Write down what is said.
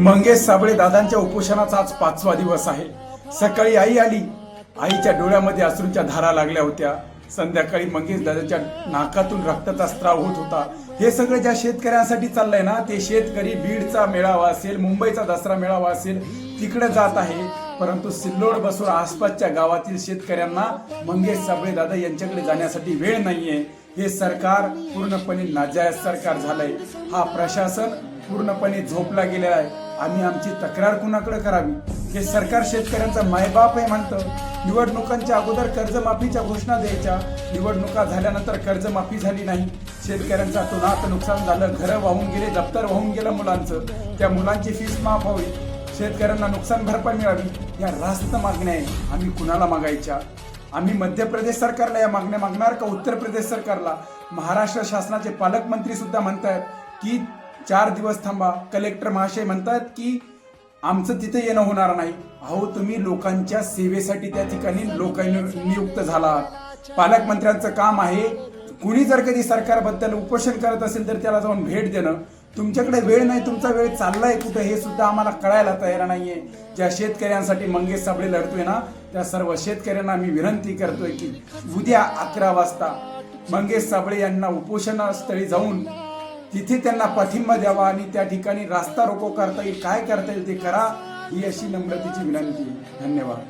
मंगेश साबळे दादांच्या उपोषणाचा आज पाचवा दिवस आहे. सकाळी आई आली. आईच्या डोळ्यामध्ये अश्रूंच्या धारा लागल्या होत्या. संध्याकाळी मंगेश दादाच्या नाकातून रक्ताचा स्त्राव होत होता. हे सगळं ज्या शेतकऱ्यांसाठी चाललंय ना ते शेतकरी बीडचा मेळावा असेल मुंबईचा दसरा मेळावा असेल तिकडे जात आहे. परंतु सिल्लोड बसून आसपासच्या गावातील शेतकऱ्यांना मंगेश साबळे दादा यांच्याकडे जाण्यासाठी वेळ नाहीये. हे सरकार पूर्णपणे नाजायज सरकार झालंय. हा प्रशासन पूर्णपणे झोपला गेलेला आहे. आम्ही आमची तक्रार कुणाकडे करावी? हे सरकार शेतकऱ्यांचा मायबाप आहे म्हणतं. निवडणुकांच्या अगोदर कर्जमाफीच्या घोषणा द्यायच्या. निवडणुका झाल्यानंतर कर्जमाफी झाली नाही. शेतकऱ्यांचा तुनात नुकसान झालं. घरं वाहून गेले दप्तर वाहून गेलं मुलांचं. त्या मुलांची फीस माफ व्हावी. शेतकऱ्यांना नुकसान भरपाई मिळावी. या रास्त मागण्या आहे आम्ही कुणाला मागायच्या? आम्ही मध्य प्रदेश सरकारला या मागण्या मागणार का उत्तर प्रदेश सरकारला? महाराष्ट्र शासनाचे पालकमंत्री सुद्धा म्हणतायत की चार दिवस थांबा. कलेक्टर महाशय म्हणतात की आमचं तिथे येणं होणार नाही. अहो तुम्ही लोकांच्या सेवेसाठी त्या ठिकाणी लोकांनी नियुक्त झाला पालकमंत्र्यांचं काम आहे. कुणी जर कधी सरकारबद्दल उपोषण करत असेल तर त्याला जाऊन भेट देणं. तुमच्याकडे वेळ नाही तुमचा वेळ चाललाय कुठं हे सुद्धा आम्हाला कळायला तयार नाहीये. ज्या शेतकऱ्यांसाठी मंगेश साबळे लढतोय ना त्या सर्व शेतकऱ्यांना मी विनंती करतोय की उद्या अकरा वाजता मंगेश साबळे यांना उपोषणास्थळी जाऊन तिथे त्यांना पाठिंबा द्यावा आणि त्या ठिकाणी रास्ता रोको करता येईल. काय करता येईल ते करा ही अशी नम्रतेची विनंती धन्यवाद.